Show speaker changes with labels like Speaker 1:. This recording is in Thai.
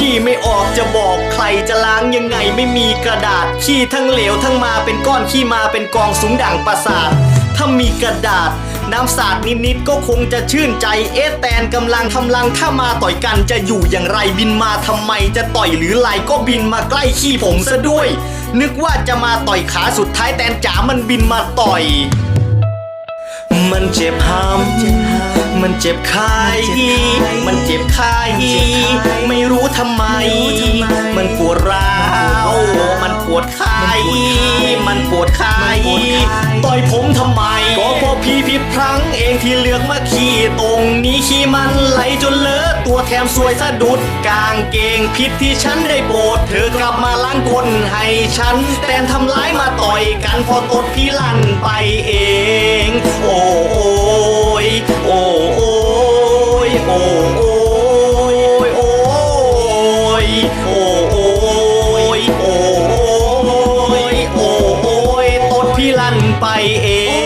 Speaker 1: ขี้ไม่ออกจะบอกใครจะล้างยังไงไม่มีกระดาษ ขี้ทั้งเหลวทั้งมาเป็นก้อนขี้มาเป็นกองสูงดั่งปราสาท ถ้ามีกระดาษ น้ำสาดนิดๆก็คงจะชื่นใจ เอ๊ะแตนกำลังทำลังถ้ามาต่อยกันจะอยู่อย่างไรบินมาทำไมจะต่อยหรือไล่ก็บินมาใกล้ขี้ผมซะด้วย นึกว่าจะมาต่อยขาสุดท้ายแตนจ๋ามันบินมาต่อยมันเจ็บห้ำมันเจ็บคาย บคายไม่รู้ทำไม มันปวดร้าว มันปวดคายมันปวดคายต่อยผมทำไม ก็เพราะพี่ผิดพลั้งเองที่เลือกมาขี่ตรงนี้ขี้มันไหลจนเลอะตัวแถมสวยสะดุดกางเกงผิดที่ฉันได้โปรดเธอกลับมาล้างก้นให้ฉัน แต่ทำร้ายมาต่อยกันพอตดพี่ลั่นไป Hey.